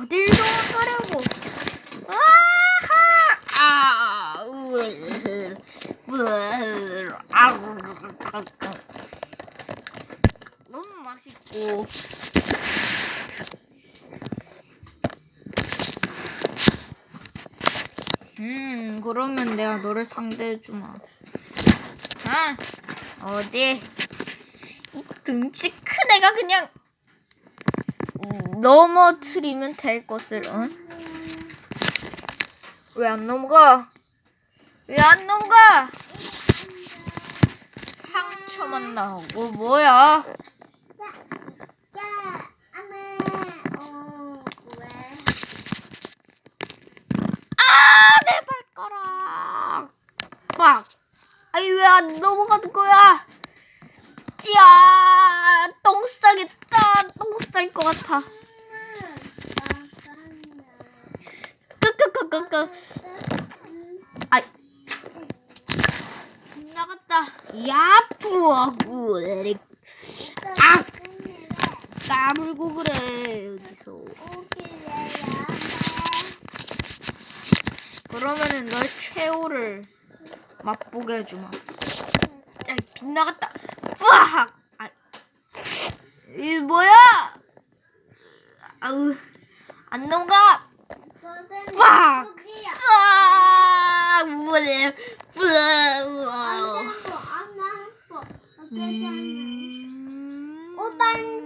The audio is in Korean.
어딜 도망가려고? 아하! 아. 너무 맛있고. 음, 그러면 내가 너를 상대해주마. 아, 어디? 이 등치 큰 애가 그냥 넘어뜨리면 될 것을, 응? 왜 안 넘어가? 왜 안 넘어가? 상처만 나오고, 뭐야? 야, 안돼. 어, 왜? 아, 내 발가락! 빡! 아이, 왜안 넘어가는 거야? 찌야! 똥 싸겠다! 똥쌀 것 같아. 끄끄끄끄끄. 아이. 나갔다. 야뿌하고. 아! 까불고 그래, 여기서. 그러면은 너의 최후를 맛보게 해주마. 야, 빗나갔다. 뿌악! 아우 안 넘가 빡! 빡! 뭐래? 뿌 오빠